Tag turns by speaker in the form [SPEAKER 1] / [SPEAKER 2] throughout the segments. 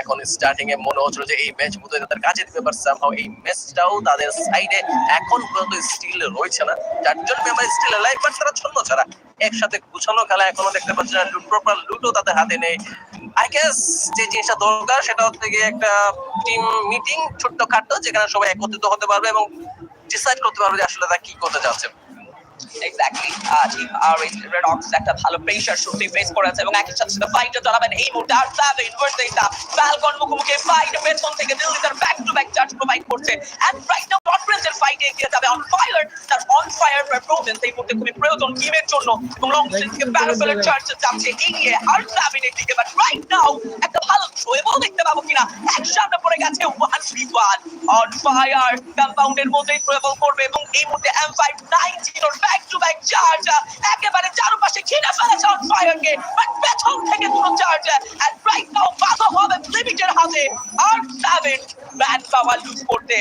[SPEAKER 1] এখন স্টার্টিং এ মনে হচ্ছিল যে এই ম্যাচ বোধহয় তাদের কাজে দিবে বাট সামহাও এই ম্যাচটাও তাদের সাইডে এখন পর্যন্ত স্টিল রয়েছে না। যার জন্য মেম্বার স্টিল লাইফ বাট তারা ছন্ন ছাড়া একসাথে গুছানো খেলা এখনও দেখতে পাচ্ছি না। প্রপার লুটও তাদের হাতে নেই। আই গেস যে জিনিসটা দরকার, সেটা হচ্ছে গিয়ে একটা টিম মিটিং ছোট্ট খাট্ট, যেখানে সবাই একত্রিত হতে পারবে এবং ডিসাইড করতে পারবে যে আসলে তারা কি করতে যাচ্ছে।
[SPEAKER 2] এক্স্যাক্টলি টিম আর রেড অক্স একটা ভালো প্রেসার শুটে ফেস করেছে এবং একই সাথে সাথে ফাইটে চালাবেন এই মুহূর্তে আর সেভেন ভার্সেস ফ্যালকন মুখোমুখি ফাইট পেছন থেকে দিল্লি তার back to back charge provide করছে। এন্ড রাইট নাও কনফারেন্সের ফাইটে এগিয়ে যাবে অন ফায়ার তার অন ফায়ার পারফরম্যান্স এই মুহূর্তে খুবই প্রয়োজন টিমের জন্য। এবং লং থেকে প্যারাফেলের চার্জ যাচ্ছে এগিয়ে আর সেভেনের দিকে বাট রাইট নাও একটা ভালো থ্রোয়েবল দেখতে পাবো কিনা? একসাথে পড়ে গেছে one three one on fire কম্পাউন্ডের মধ্যেই থ্রোয়েবল করবে এবং এই মুহূর্তে এম ফাইভ নাইন জিরোর ব্যাক টু ব্যাক চার্জ একেবারে চারপাশে ঘিরে ফেলেছে অন ফায়ারকে বাট পেছন থেকে দুটো চার্জ এন্ড রাইট নাও বাধা হবে লিমিটের হাতে। R seven man power lose করতে।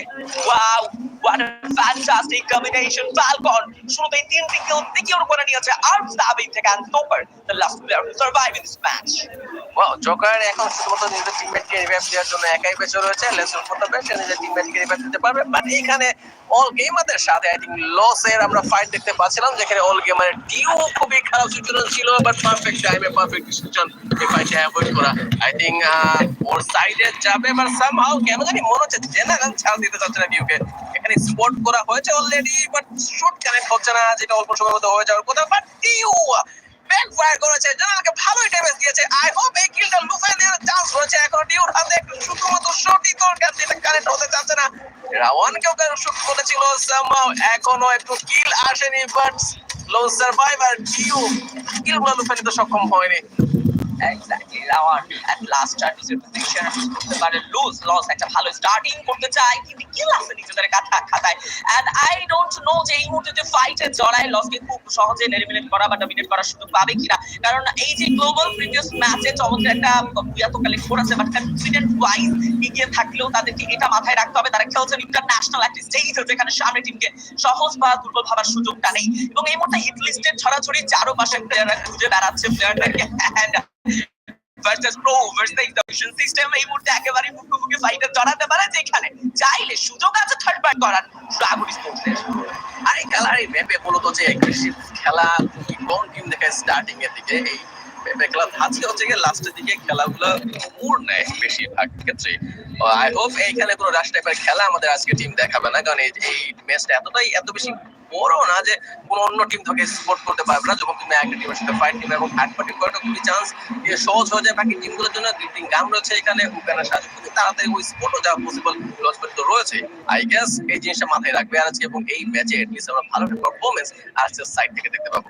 [SPEAKER 2] Wow What a fantastic combination, Falcon! শুরুতেই তিনটি কিল সিকিউর করে নিয়েছে। আর সেভেন থেকে
[SPEAKER 1] জোকার এখন শুধুমাত্র নিজের টিমমেটকে ওর সাইডে যাবে বাট কেন জানি মনে হচ্ছে জেনারেল ছাড় দিতে চাচ্ছে না ডিউকে এখানে স্পট করা হয়েছে অলরেডি বাট শুট কানেক্ট হচ্ছে না, যেটা অল্প সময়ের মধ্যে হয়ে যাওয়ার কথা। বাট ব্যাক ফায়ার করেছে জেনারেলকে ভালোই ড্যামেজ দিয়েছে। আই হোপ এই কিলটা লুফে দেওয়ার চান্স রয়েছে। এখন ডিউর হাতে শুধুমাত্র শর্টই তো যেটা কানেক্ট হতে চাচ্ছে না। রাওয়ানকেও শুট করেছিল সামহাও এখনও একটু কিল আসেনি বাট লো সার্ভাইভার ডিউ কিলগুলো লুফে নিতে সক্ষম হয়নি।
[SPEAKER 2] Exactly, Rawan at last start his position করতে পারে লুজ লস একটা ভালো স্টার্টিং করতে চায় কিন্তু কিল আছে নিজেদের কাটা খাতায়? এন্ড আই ডোন্ট নো যে এই মুহূর্তে যে ফাইটে জড়ায় লসকে খুব সহজে এলিমিনেট করা বা ডমিনেট করার সুযোগ পাবে কিনা? কারণ এই যে গ্লোবাল প্রিভিয়াস ম্যাচে চমৎকার একটা বুয়া তো কালেক্ট করেছে বাট কনফিডেন্ট ওয়াইজ এগিয়ে থাকলেও তাদেরকে এটা মাথায় রাখতে হবে। তারা খেলছেন ইন্টারন্যাশনাল একটা স্টেজে যেখানে সামনে টিমকে সহজ বা দুর্বল ভাবার সুযোগটা নেই। এবং এই মুহূর্তে হিট লিস্টের ছড়াছড়ি চারপাশে প্লেয়াররা খুঁজে বেড়াচ্ছে প্লেয়ারদেরকে and versus pro versus intervision system এই মুহূর্তে একেবারে মুখোমুখি ফাইটার জড়াতে পারে যেখানে চাইলে সুযোগ আছে থার্ড পার্ট করার।
[SPEAKER 1] এই কালার এই ম্যাপে যে খেলা, কোন টিম দেখায় স্টার্টিং এর দিকে, এই খেলা আজকে হচ্ছে গিয়ে লাস্টের দিকে খেলাগুলো মোড় নেয় বেশিরভাগ ক্ষেত্রে। আই হোপ এইখানে কোনো রাশ টাইপের খেলা আমাদের আজকে টিম দেখাবে না, কারণ এই ম্যাচটা এতটাই, এত বেশি বড় না যে কোনো অন্য টিম থেকে সাপোর্ট করতে পারবে না। যখন তুমি একটা টিমের সাথে ফাইট টিম এবং থার্ড পার্টি করাটা খুবই চান্স সহজ হয়ে যায়। বাকি টিমগুলোর জন্য দুই তিন গাম রয়েছে এখানে, ওখানে সাহায্য খুবই তাড়াতাড়ি ওই স্পোর্টও যাওয়া পসিবল লস তো রয়েছে আই গেস এই জিনিসটা মাথায় রাখবে। আর আজকে এবং এই ম্যাচে এটলিস্ট আমরা ভালো একটা পারফরমেন্স আজকের সাইড থেকে দেখতে পাবো।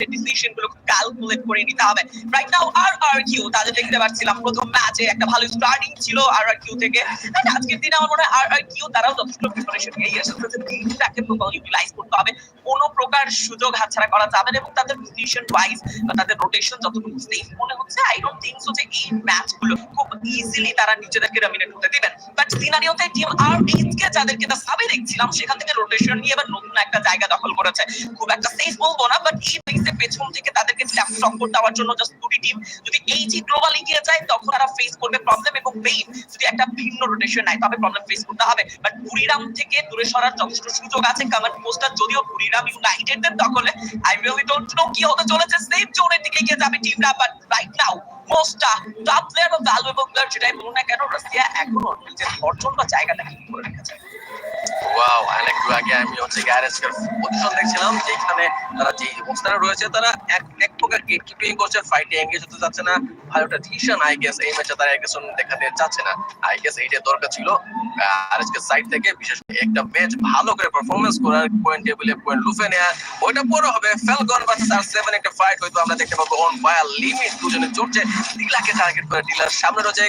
[SPEAKER 2] সেই ডিসিশনগুলো ক্যালকুলেট করে নিতে হবে। রাইট নাও আর আর কিউ তাদের দেখতে পাচ্ছিলাম প্রথম ম্যাচে একটা ভালো স্টার্টিং ছিল আর আর কিউ থেকে। আজকের দিনে আমার মনে হয় আর আর কিউ তারাও যথেষ্ট প্রিপারেশন নিয়ে ইউটিলাইজ করতে হবে। কোনো প্রকার সুযোগ হাতছাড়া করা যাবে না এবং তাদের পজিশন ওয়াইজ বা তাদের রোটেশন যতটুকু সেফ মনে হচ্ছে আই ডোন্ট থিংক সো যে এই ম্যাচগুলো খুব ইজিলি তারা নিজেদেরকে ডমিনেট হতে দিবেন। বাট সিনারিওতে টিম আর যাদেরকে সাবে দেখছিলাম, সেখান থেকে রোটেশন নিয়ে এবার নতুন একটা জায়গা দখল করেছে। খুব একটা সেফ বলব না বাট এই ফেসের পেছন থেকে তাদেরকে টক্কর দেওয়ার জন্য জাস্ট দুটি টিম যদি এইচি গ্লোবাল এগিয়ে যায়, তখন তারা ফেস করবে প্রবলেম এবং পেইন যদি একটা ভিন্ন রোটেশন নাই তবে প্রবলেম ফেস করতে হবে। বাট বুড়িরাম থেকে দূরে সরার যথেষ্ট সুযোগ আছে। কমান্ড পোস্টার যদিও বুড়িরাম ইউনাইটেডদের দখলে আই রিয়েলি ডোন্ট নো কি হতে চলেছে। সেফ জোনের দিকে গিয়ে যাবে টিমরা but right now most top player বা ভ্যালুয়েবল প্লেয়ার যেটাই বলুন না কেন রাশিয়া এখনও নিজের অর্জন বা জায়গাটা ঠিক করে রেখেছে।
[SPEAKER 1] ওয়াও আগে আমি হচ্ছে গ্যারেজ পজিশন দেখছিলাম, যেখানে তারা যে অবস্থানে রয়েছে, তারা এক এক প্রকার গেট কিপিং করছে ফাইটে এঙ্গেজ হতে যাচ্ছে না। ভালো একটা ডিসিশন আই গেস এই ম্যাচে তারা দেখাতে চাচ্ছে না। আই গেস এইটা দরকার ছিল। আর আজকে সাইড থেকে বিশেষ একটা ম্যাচ ভালো করে করার পয়েন্ট টেবিলে পয়েন্ট লুফে নেয়া। ওইটা পরে হবে ফ্যালকন ভার্সেস আর সেভেন একটা ফাইট হয়তো আমরা দেখতে পাবো অন লিমিট দুজনে টার্গেট করে সামনে রয়েছে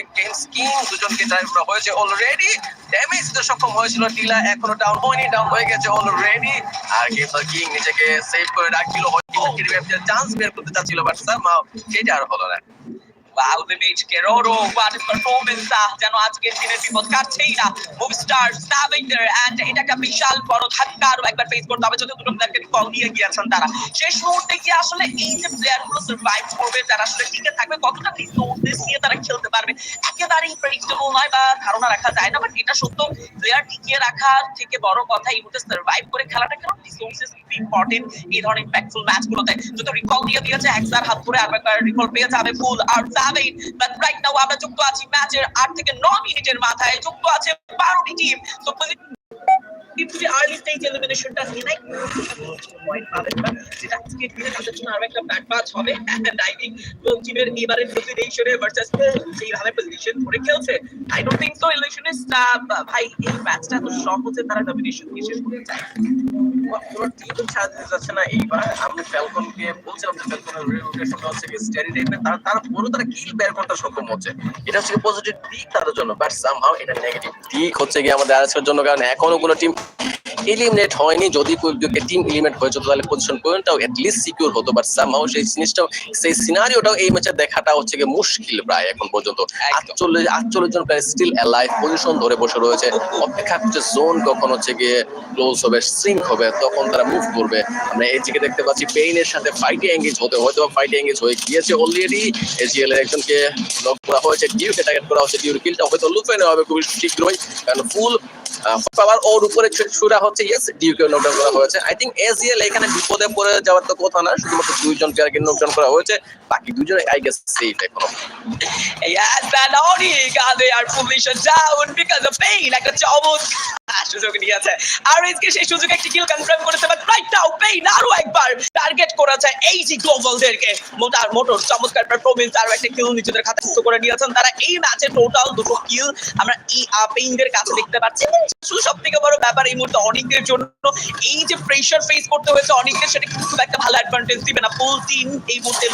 [SPEAKER 1] দুজনকে টার্গেট করা হয়েছে অলরেডি ড্যামেজ সক্ষম হয়েছিল ডিলা এখনও ডাউন হয়নি ডাউন হয়ে গেছে অলরেডি আর গেমস কিং নিজেকে সেভ করে রাখছিল। হয়তো চান্স বের করতে চাচ্ছিল বাট সামহাও সেটা আর হলো না।
[SPEAKER 2] What a performance আহ, যেন আজকের দিনের বিপদ কাটছেই না। মুভ স্টার স্টাভিংটার এন্ড এটা একটা বিশাল বড় ধাক্কা আরও একবার ফেস করতে হবে যদি দুটো প্লেয়ারকে কল দিয়ে গিয়েছেন তারা। শেষ মুহূর্তে কি আসলে এই যে প্লেয়ারগুলো সার্ভাইভ করবে তারা আসলে টিকে থাকবে কতটা রিসোর্সেস নিয়ে তারা খেলতে পারবে একেবারেই প্রেডিক্টেবল নয় বা ধারণা রাখা যায় না বাট এটা সত্য প্লেয়ার টিকিয়ে রাখার থেকে বড় কথা এই মুহূর্তে সার্ভাইভ করে খেলাটা কেন রিসোর্সেস ইম্পর্টেন্ট এই ধরনের ইম্প্যাক্টফুল ম্যাচ গুলোতে। যদি রিকল দিয়ে দিয়েছে একসার হাত ধরে আর একবার রিকল পেয়ে যাবে ফুল আর যাবেই বাট রাইট নাও আমরা যুক্ত আছি ম্যাচের আট থেকে নয় মিনিটের মাথায়। যুক্ত আছে বারোটি টিম তো আর্লি স্টেজ এলিমিনেশনটা নিয়ে পয়েন্ট পাবেন না যেটা আজকে দিনে তাদের জন্য আরও একটা ব্যাট ম্যাচ হবে। এন্ড আই থিংক কোন টিমের এবারের পজিশনে ভার্সেস যেভাবে পজিশন ধরে খেলছে। আই ডোন্ট থিংক সো ইলেকশনিস্ট ভাই, এই ম্যাচটা তো সহজে তারা ডমিনেশন শেষ করতে চায়।
[SPEAKER 1] টিম দিতে যাচ্ছে না। এইবার আমি ফ্যালকনকে বলছিলাম যে তার কিল বের সক্ষম হচ্ছে। এটা হচ্ছে পজিটিভ দিক, তাদের জন্য। বাট সামহাও এটা নেগেটিভ দিক হচ্ছে গিয়ে আমাদের আজকের জন্য। কারণ এখনও কোনো টিম এলিমিনেট হয়নি। যদি টিম এলিমিনেট হয়েছে তাহলে পজিশন পয়েন্টটাও লিস্ট সিকিউর হতো বাট সামহাও সেই জিনিসটাও সেই সিনারিওটাও এই ম্যাচে দেখাটা হচ্ছে কি মুশকিল প্রায় এখন পর্যন্ত। আটচল্লিশ আটচল্লিশ জন প্লেয়ার স্টিল অ্যালাইভ পজিশন ধরে বসে রয়েছে। অপেক্ষা করছে জোন কখন হচ্ছে গিয়ে ক্লোজ হবে সিঙ্ক হবে তখন তারা মুভ করবে। আমরা এই দিকে দেখতে পাচ্ছি পেইনের সাথে ফাইটে এঙ্গেজ হতে হয়তো ফাইটে এঙ্গেজ হয়ে গিয়েছে অলরেডি এজিএল এর একজনকে লক করা হয়েছে ডিউকে টার্গেট করা হচ্ছে। ডিউর কিলটা হয়তো লুফে নেওয়া হবে খুবই শীঘ্রই। কারণ ফুল পাওয়ার ওর উপরে ছুরা হচ্ছে ইয়েস ডিউকে নকডাউন করা হয়েছে। আই থিঙ্ক এজিএল এখানে বিপদে পড়ে যাওয়ার তো কথা না শুধুমাত্র দুইজন প্লেয়ারকে নকডাউন করা হয়েছে। বাকি দুজন আই গেস সেফ এখনও।
[SPEAKER 2] Yes, and অনেক আগে আর position down because of Pain একটা চমৎকার সুযোগ নিয়েছে। আর আজকে সেই সুযোগ একটি কিল কনফার্ম করেছে বাট রাইট নাও পেইন আরও একবার টার্গেট করেছে এই যে গ্লোবালদেরকে মোটার মোটর চমৎকার পারফরমেন্স আর একটা কিল নিজেদের খাতে যুক্ত করে নিয়েছেন। তারা এই ম্যাচে টোটাল দুটো কিল আমরা এই পেইনদের কাছে দেখতে পাচ্ছি। সব থেকে বড় ব্যাপার এই মুহূর্তে অনেকের জন্য। এই যে প্রেশার ফেস করতে হয়েছে অনেকের, সেটা খুব একটা ভালো অ্যাডভান্টেজ দিবে না। ফুল টিম এই মুহূর্তে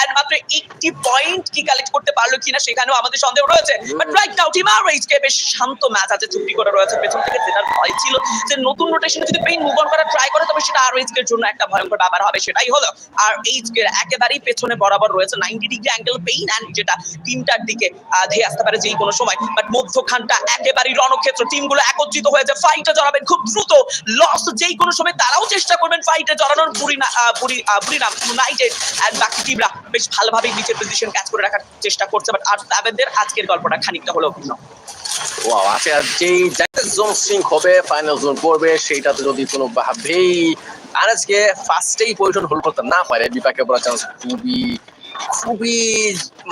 [SPEAKER 2] এন্ড মাত্র একটি পয়েন্ট কি কালেক্ট করতে পারল কিনা সেখানেও আমাদের সন্দেহ রয়েছে। বাট রাইট নাও টিম আর বেশ শান্ত ম্যাচ আছে, চুক্তি করে রয়েছে। পেছন থেকে জেনার ভয় ছিল যে নতুন রোটেশনে যদি পেইন মুভ অন করা ট্রাই করে, তবে সেটা আর এর জন্য একটা ভয়ঙ্কর ব্যাপার হবে, সেটাই হলো। আর এইচ একেবারেই পেছনে বরাবর রয়েছে। 90 ডিগ্রি অ্যাঙ্গেল পেইন এন্ড যেটা তিনটার দিকে ধেয়ে আসতে পারে যেই কোনো সময়। বাট মধ্যখানটা একেবারেই রণক্ষেত্র। টিমগুলো একত্রিত হয়েছে। ফাইটে জড়াবেন খুব দ্রুত। লস যেই কোনো সময় তারাও চেষ্টা করবেন ফাইটে জড়ানোর বুড়ি আহ, বুড়ি আহ, ইউনাইটেড এন্ড বাকি টিমরা বেশ ভালোভাবে নিচের পজিশন ক্যাচ করে রাখার চেষ্টা করছে বাট আর তাদের আজকের গল্পটা খানিকটা হলেও ভিন্ন।
[SPEAKER 1] ওয়াও আচ্ছা যেই জোন সিঙ্ক হবে ফাইনাল জোন পড়বে সেইটাতে যদি কোনো ভাবেই আর আজকে ফার্স্টেই পজিশন হোল্ড করতে না পারে বিপাকে পড়ার চান্স খুবই খুবই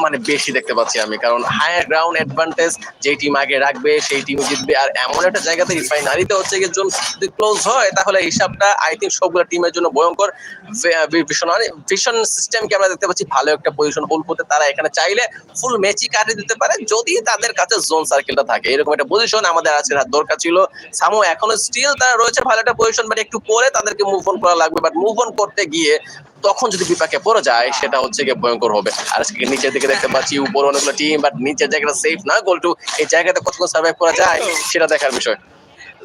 [SPEAKER 1] মানে বেশি দেখতে পাচ্ছি আমি। কারণ হায়ার গ্রাউন্ড অ্যাডভান্টেজ যে টিম আগে রাখবে, সেই টিম জিতবে। আর এমন একটা জায়গাতে রিফাইনারিতে হচ্ছে গিয়ে জোন যদি ক্লোজ হয়, তাহলে হিসাবটা আই থিঙ্ক সবগুলো টিমের জন্য ভয়ঙ্কর। ভীষণ ভীষণ সিস্টেমকে আমরা দেখতে পাচ্ছি, ভালো একটা পজিশন হোল্ড করতে। তারা এখানে চাইলে ফুল ম্যাচই কাটিয়ে দিতে পারে, যদি তাদের কাছে জোন সার্কেলটা থাকে। এরকম একটা পজিশন আমাদের আজকে দরকার ছিল। সামো, এখনও স্টিল তারা রয়েছে ভালো একটা পজিশন বাট একটু পরে তাদেরকে মুভ অন করা লাগবে। বাট মুভ অন করতে গিয়ে তখন যদি বিপাকে পড়ে যায়, সেটা হচ্ছে গিয়ে ভয়ঙ্কর হবে। আর আজকে নিচের দিকে দেখতে পাচ্ছি উপর অনেকগুলো টিম বাট নিচের জায়গাটা সেফ না গোলটু এই জায়গাতে কতক্ষণ সার্ভাইভ করা যায়, সেটা দেখার বিষয়।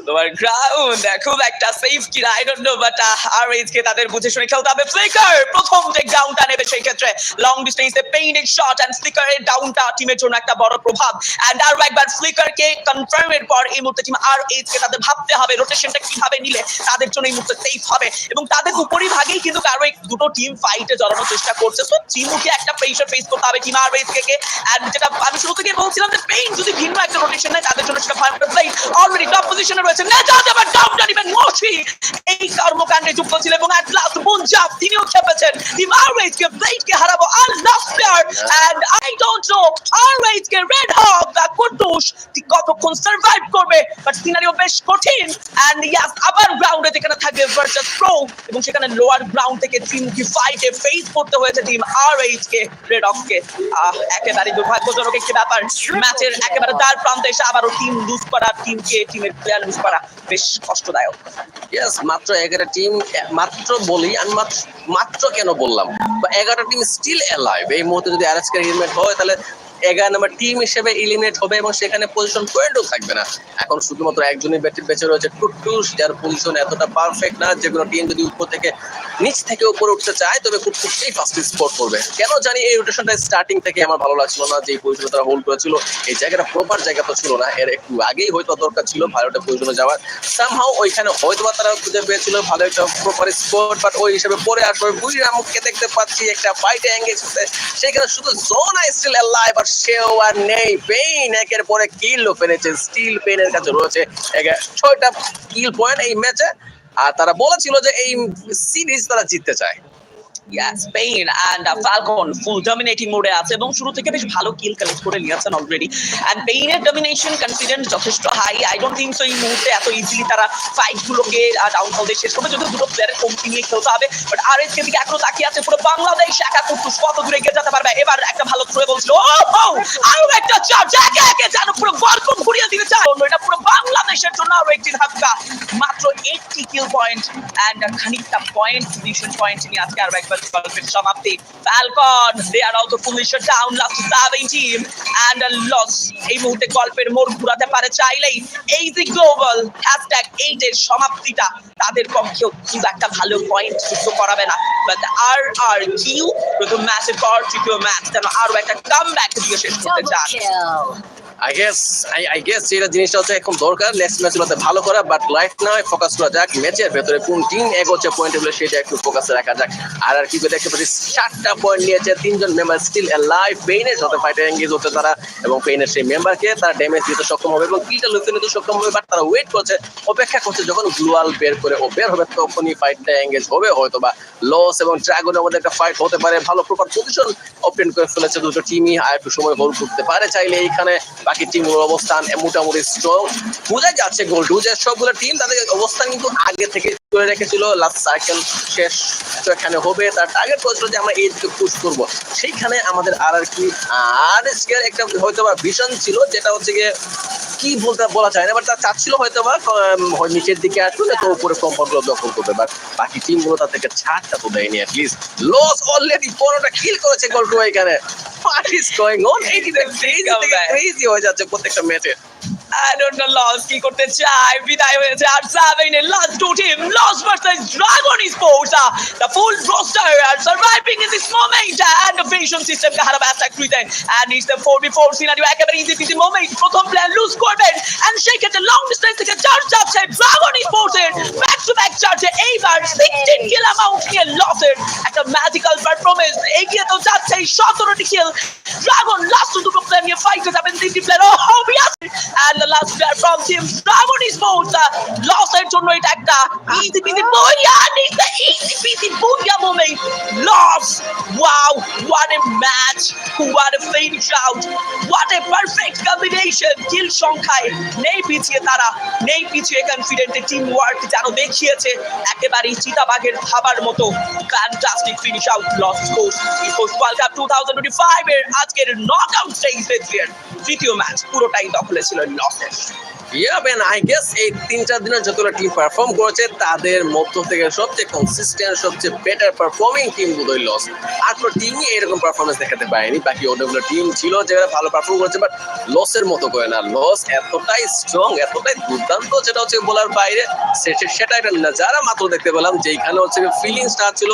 [SPEAKER 2] তোমার গ্রাউন্ড খুব একটা সেফ কিনা I don't know but R K তাদের বুঝে শুনে খেলতে হবে। ফ্লিকার প্রথম টেক ডাউনটা নেবে সেই ক্ষেত্রে লং ডিস্টেন্সে পেইনের শট এন্ড ফ্লিকারের ডাউনটা টিমের জন্য একটা বড় প্রভাব। এন্ড আরও একবার ফ্লিকারকে কনফার্মের পর এই মুহূর্তে টিম আর কে তাদের ভাবতে হবে রোটেশনটা কীভাবে নিলে তাদের জন্য এই মুহূর্তে সেফ হবে। এবং তাদের উপরই ভাগেই কিন্তু এক, দুটো টিম ফাইটে জড়ানোর চেষ্টা করছে। সো চিমুকে একটা প্রেশার ফেস করতে হবে টিম আর কে। এন্ড যেটা আমি শুরু থেকে বলছিলাম যে পেইন যদি ভিন্ন একটা রোটেশন নেয়, তাদের জন্য সেটা প্লেই অলরেডি টপ পজিশনে রয়েছে। নেজা দেবার ডাউনটা নিবেন এই কর্মকাণ্ডে যুক্ত ছিল এবং অ্যাট লাস্ট মুনজাব তিনিও খেপেছেন। টিম আরওয়েজ কে ব্লেড কে হারাবো আর last and I don't know আরওয়েজ কে রেড হক দা কুটুস কতক্ষণ সার্ভাইভ করবে বাট সিনারিও বেশ কঠিন। এন্ড ইয়াস আবার গ্রাউন্ডে যেখানে থাকবে ভার্সাস প্রো এবং সেখানে লোয়ার গ্রাউন্ড থেকে ত্রিমুখী ফাইটে ফেস করতে হয়েছে টিম আর এইচ কে রেড অফ কে। একেবারে দুর্ভাগ্যজনক একটি ব্যাপার। ম্যাচের একেবারে দ্বার প্রান্তে এসে আবারও টিম লুজ করা টিমকে টিমের প্লেয়ার লুজ করা বেশ কষ্টদায়ক।
[SPEAKER 1] ইয়েস মাত্র এগারো টিম মাত্র বলি, আমি মাত্র কেন বললাম? বা এগারোটা টিম স্টিল অ্যালাইভ এই মুহূর্তে যদি এলিমিনেট হয়, তাহলে এগারো নম্বর টিম হিসেবে ইলিমিনেট হবে এবং সেখানে পজিশন পয়েন্টও থাকবে না। এখন শুধুমাত্র একজনই বেঁচে রয়েছে। টুটুস যার পজিশন এতটা পারফেক্ট না যে কোনো টিম যদি উপর থেকে নিচ থেকে উপরে উঠতে চায়, তবে খুব খুবই ফার্স্ট স্পোর্ট করবে। কেন জানি এই রোটেশনটা স্টার্টিং থেকে আমার ভালো লাগছিল না, যে পজিশনে তারা হোল্ড করেছিল। এই জায়গাটা প্রপার জায়গা তো ছিল না, এর একটু আগেই হয়তো দরকার ছিল ভালো একটা পজিশনে যাওয়ার। সামহাও ওইখানে হয়তো বা তারা খুঁজে পেয়েছিল ভালো একটা প্রপার স্পোর্ট বাট ওই হিসেবে পরে আসবে। বুড়িরামুখকে দেখতে পাচ্ছি একটা ফাইটে এঙ্গেজ হচ্ছে সেখানে শুধু জোন আই স্টিল লাইভ আর সেও আর নেই। পেইন একের পরে কিল ফেলেছে স্টিল পেইনের কাছে রয়েছে। ছয়টা কিল পয়েন্ট এই ম্যাচে আর তারা বলেছিল যে এই সিরিজ তারা জিততে চায়।
[SPEAKER 2] Yes Pain and Falcon full dominating মোডে আছে এবং শুরু থেকে বেশ ভালো কিল কালেক্ট করে নিয়েছেন অলরেডি এন্ড পেইনের ডমিনেশন কনফিডেন্স যথেষ্ট high I don't think so এই মুহূর্তে এত ইজিলি তারা ফাইট গুলোকে ডাউনফল দিয়ে শেষ করবে। যদি দুটো প্লেয়ারের কমতি নিয়ে খেলতে হবে বাট আর এস দিকে এখনও তাকিয়ে আছে পুরো বাংলাদেশ একা কুটুস। কত দূরে এগিয়ে যেতে পারবে? এবার একটা ভালো থ্রো বলছিল ও ও আরও একটা চার্জ একে একে যেন পুরো গল্প ঘুরিয়ে দিতে চায়। এটা পুরো বাংলাদেশের জন্য আরও একটি ধাক্কা। মাত্র এইটটি পয়েন্ট এন্ড খানিকটা পয়েন্ট পজিশন পয়েন্ট নিয়ে আজকে আরও একবার গল্পের সমাপ্তি। Falcon they are also fully shut down last 17 and a loss এই মুহূর্তে গল্পের মোড় ঘুরাতে পারে চাইলেই এই যে গ্লোবাল হ্যাশট্যাগ এইট এর সমাপ্তিটা তাদের পক্ষেও খুব একটা ভালো পয়েন্ট যুক্ত করাবে না। বাট আর আর কিউ প্রথম ম্যাচের পর তৃতীয় ম্যাচ যেন আরও একটা কাম ব্যাক দিয়ে শেষ করতে চান.
[SPEAKER 1] আই গেস আই গেস যেটা জিনিসটা হচ্ছে এখন দরকার নেক্সট ম্যাচগুলোতে ভালো করা বাট লাইফ না ফোকাস করা যাক ম্যাচের ভেতরে কোন টিম এগোচ্ছে পয়েন্ট টেবিলে সেটা একটু ফোকাসে রাখা যাক। আর আর কি দেখতে পাচ্ছি চারটা পয়েন্ট নিয়েছে, তিনজন মেম্বার স্টিল লাইভ পেইনের সাথে ফাইটে এঙ্গেজ হচ্ছে তারা, এবং পেইনের সেই মেম্বারকে তারা ড্যামেজ দিতে সক্ষম হবে, এবং কিলটা লুফে নিতে সক্ষম হবে বাট তারা ওয়েট করছে, অপেক্ষা করছে যখন গ্লুয়াল বের করে ও বের হবে, তখনই ফাইটটা এঙ্গেজ হবে হয়তো বা লস এবং ড্রাগনের মধ্যে একটা ফাইট হতে পারে, ভালো প্রপার পজিশন ওপেন করে ফেলেছে দুটো টিমই আর একটু সময় হোল্ড করতে পারে চাইলে এইখানে। বাকি টিমগুলোর অবস্থান মোটামুটি স্ট্রং বোঝা যাচ্ছে গোল যে সবগুলো টিম তাদের অবস্থান কিন্তু আগে থেকে করে রেখেছিল লাস্ট সার্কেল শেষ। তো এখানে হবে তার টার্গেট করেছিল যে আমরা এই দিকে পুশ করব। সেইখানে আমাদের আর আর কি আর এর একটা হয়তো বা ভিশন ছিল যেটা হচ্ছে গিয়ে কি বলতে বলা যায় না বাট তার চাচ্ছিল হয়তো বা নিচের দিকে আসবে তো উপরে কম্পাউন্ডগুলো দখল করবে বাট বাকি টিমগুলো তার থেকে ছাড়টা তো দেয়নি অ্যাটলিস্ট লস অলরেডি পনেরোটা কিল করেছে গোলটু এখানে। হোয়াট ইজ গোয়িং অন এই যে ক্রেজি হয়ে যাচ্ছে প্রত্যেকটা ম্যাচে
[SPEAKER 2] Know লস কি করতে চায় বিদায় হয়েছে আর সেভেনের last two team loss versus Dragon Sports the full roster are surviving in this moment and the vision system কে হারাবে অ্যাটাক ফ্রিতে and it's the 4v4 scenario একেবারে ইজি পিজি মোমেন্ট প্রথম প্লেয়ার লুজ করবেন and সেই ক্ষেত্রে long distance থেকে charge যাচ্ছে ড্রাগন স্পোর্টস এর ব্যাক টু ব্যাক চার্জে এইবার 16 কিল অ্যামাউন্ট নিয়ে লসের একটা ম্যাজিক্যাল পারফরম্যান্স এগিয়ে তো যাচ্ছে 17টি কিল ড্রাগন লাস্ট দুটো প্লেয়ার নিয়ে ফাইটে যাবেন, তিনটি প্লেয়ার ও হবিয়াস and the last player from team Dragon Sports uh, lost এর জন্য এটা একটা peasy booyah it's the easy peasy booyah moment loss wow what a match what a finish out what a perfect combination kill সংখ্যায় নেই পিছিয়ে তারা নেই পিছিয়ে কনফিডেন্ট টিম ওয়ার্ক যেন দেখিয়েছে একেবারে চিতাবাঘের খাবার মতো fantastic finish out loss sports sports world cup two thousand twenty five এর আজকের নক আউট স্টেজের তৃতীয় ম্যাচ পুরোটাই দখলে ছিল লসের
[SPEAKER 1] ইয়া ম্যান আই গেস এই তিন চার দিনের যতগুলো টিম পারফর্ম করেছে, তাদের মধ্য থেকে সবচেয়ে কনসিস্টেন্ট সবচেয়ে বেটার পারফর্মিং বোধহয় লস আর কোনো টিমই এরকম পারফরমেন্স দেখাতে পারেনি। বাকি অনেকগুলো টিম ছিল যারা ভালো পারফর্ম করেছে বাট লসের মতো করে না। লস এতটাই স্ট্রং এতটাই দুর্দান্ত, যেটা হচ্ছে বলার বাইরে। সেটা একটা যারা মাত্র দেখতে পেলাম যেখানে হচ্ছে ফিলিংসটা ছিল,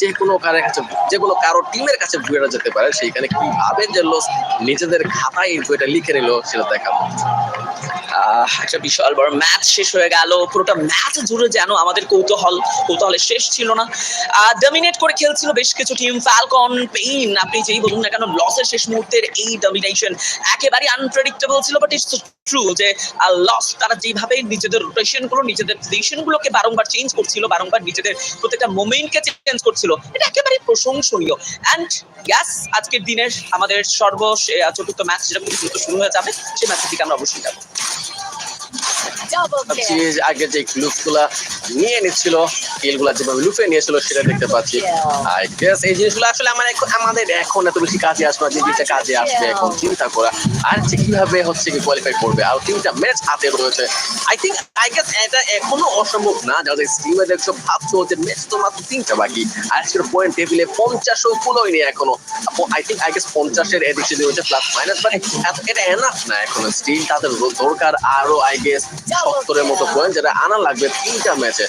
[SPEAKER 1] যে কোনো কারোর কাছে যে কোনো কারও টিমের কাছে ভুয়েরা যেতে পারে। সেইখানে কীভাবে যে লস নিজেদের খাতায় এটা লিখে নিল, সেটা দেখা
[SPEAKER 2] একটা বিশাল বড় ম্যাচ শেষ হয়ে গেল। পুরোটা ম্যাচ জুড়ে যেন আমাদের কৌতূহল, কৌতূহলের শেষ ছিল না। ডমিনেট করে খেলছিল বেশ কিছু টিম ফ্যালকন পেইন আপনি যেই বলুন না কেন লসের শেষ মুহূর্তের এই ডমিনেশন একেবারে আনপ্রেডিক্টেবল ছিল বাট ইটস ট্রু যে লস তারা যেভাবে নিজেদের রোটেশনগুলো, নিজেদের পজিশন গুলোকে বারংবার চেঞ্জ করছিল, বারংবার নিজেদের প্রত্যেকটা মোমেন্টকে চেঞ্জ করছিল, এটা একেবারে প্রশংসনীয়। অ্যান্ড ইয়াস আজকের দিনের আমাদের সর্বশেষ চতুর্থ ম্যাচ যেটা শুরু হয়ে যাবে, সেই ম্যাচের দিকে আমরা অবশ্যই যাব.
[SPEAKER 1] যে আগে যে নিয়ে নিচ্ছিল যেভাবে লুফে নিয়েছিল সেটা দেখতে পাচ্ছি। আই গেস এই জিনিসগুলো আসলে আমার আমাদের এখন এত বেশি কাজে আসবে যে জিনিসটা কাজে আসবে এখন চিন্তা করা। আর হচ্ছে কীভাবে হচ্ছে কি কোয়ালিফাই করবে আর তিনটা ম্যাচ হাতে রয়েছে। আই থিঙ্ক আই গেস এটা এখনও অসম্ভব না যাদের স্টিমে দেখছ ভাবছ যে ম্যাচ তো মাত্র তিনটা বাকি। আজকের পয়েন্ট টেবিলে পঞ্চাশও কুলোয়নি এখনও। আই থিঙ্ক আই গেস পঞ্চাশের এদিক সেদিক হচ্ছে প্লাস মাইনাস বাট এটা এনাফ না এখনও। স্টিল তাদের দরকার আরও আই গেস সত্তরের মতো পয়েন্ট যেটা আনা লাগবে তিনটা ম্যাচে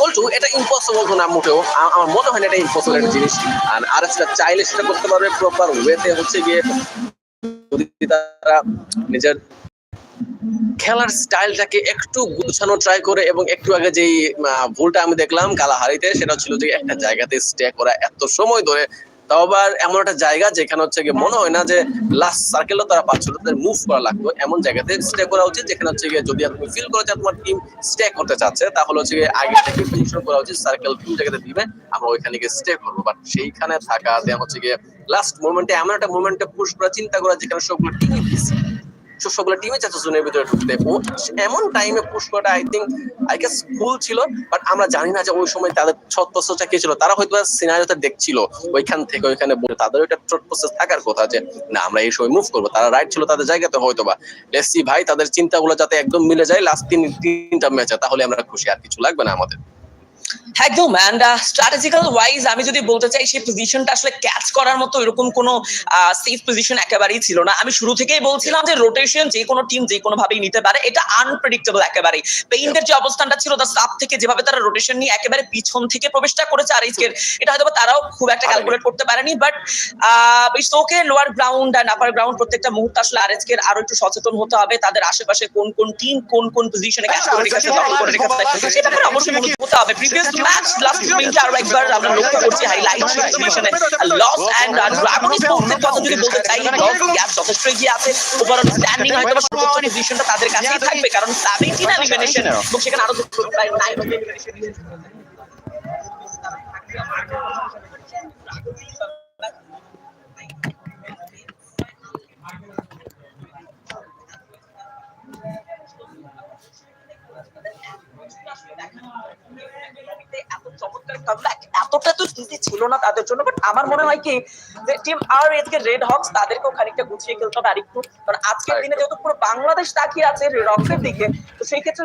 [SPEAKER 1] বলছো এটা ইম্পসিবল তো না মোটেও। আমার মনে হয় না এটা ইম্পসিবল একটা জিনিস। আর আর সেটা চাইলে সেটা করতে পারবে প্রপার ওয়েতে হচ্ছে গিয়ে যদি তারা নিজের খেলার স্টাইলটাকে একটু গুছানো ট্রাই করে এবং একটু আগে যেই ভুলটা আমি দেখলাম কালাহারিতে সেটা ছিল যে একটা জায়গাতে স্টে করা এত সময় ধরে তাও আবার এমন একটা জায়গা যেখানে হচ্ছে গিয়ে মনে হয় না যে লাস্ট সার্কেলও তারা পাচ্ছিল, তাদের মুভ করা লাগতো এমন জায়গাতে স্টে করা উচিত যেখানে হচ্ছে গিয়ে যদি তুমি ফিল করো যে তোমার টিম স্টে করতে চাচ্ছে, তাহলে হচ্ছে গিয়ে আগে থেকে পজিশন করা উচিত সার্কেল কোন জায়গাতে দিবে, আমরা ওইখানে গিয়ে স্টে করব। বাট সেইখানে থাকা দেওয়া হচ্ছে গিয়ে লাস্ট মোমেন্টে এমন একটা মোমেন্টে পুশ করা চিন্তা করা যেখানে সবগুলো টিমই সবগুলো টিমে চাচ্ছে জোনের ভিতরে ঢুকতে ও এমন টাইমে আই থিঙ্ক আই গেস ছিল বাট আমরা জানি না যে ওই সময় তাদের থট প্রসেসটা কি ছিল। তারা হয়তো সিনারিওতে দেখছিল, ওইখান থেকে ওইখানে বলে তাদের ওইটা থট প্রসেস থাকার কথা যে, না, আমরা এই সময় মুভ করব। তারা রাইট ছিল তাদের জায়গাতে হয়তো বা লেসি ভাই, তাদের চিন্তাগুলো যাতে একদম মিলে যায় লাস্ট তিন, তিনটা ম্যাচে তাহলে আমরা খুশি। আর কিছু লাগবে না আমাদের।
[SPEAKER 2] একদম অ্যান্ড স্ট্র্যাটেজিক্যাল ওয়াইজ আমি যদি বলতে চাই সেই পজিশনটা আসলে ক্যাচ করার মতো এরকম কোনো সেফ পজিশন একেবারেই ছিল না। আমি শুরু থেকেই বলছিলাম যে রোটেশন যে কোনো টিম যে কোনো ভাবেই নিতে পারে এটা আনপ্রেডিক্টেবল একেবারেই। পেইন্টের যে অবস্থানটা ছিল তার সাপ থেকে যেভাবে তারা রোটেশন নিয়ে একেবারে পিছন থেকে প্রবেশটা করেছে আর এটা হয়তো তারাও খুব একটা ক্যালকুলেট করতে পারেনি but it's okay lower ground and upper ground প্রত্যেকটা মুহূর্তে আসলে আর এইচকের আরও একটু সচেতন হতে হবে তাদের আশেপাশে কোন কোন টিম কোন কোন পজিশনে ক্যাচ করে রেখেছে দখল করে রেখেছে সেটা অবশ্যই মনে হতে হবে প্রিভিয়াস ম্যাচ লাস্ট মিনিটে আরও একবার আমরা লক্ষ্য করছি হাইলাইট পজিশনে লস এন্ড ড্রাগন স্পোর্টসের কথা যদি বলতে চাই লস গ্যাপ যথেষ্ট এগিয়ে আছে ওভারঅল স্ট্যান্ডিং হয়তো বা সর্বোচ্চ পজিশনটা তাদের কাছেই থাকবে কারণ সেভেন্টিন এলিমিনেশন এবং সেখানে আরও প্রায় নাইন এলিমিনেশন না তাদের জন্য বাট আমার মনে হয় কি যে টিম আর এদিকে রেড হক্স তাদেরকেও খানিকটা গুছিয়ে খেলতে হবে। আরেকটু কারণ আজকের দিনে যেহেতু পুরো বাংলাদেশ তাকিয়ে আছে রক্সের হক্সের দিকে তো সেই ক্ষেত্রে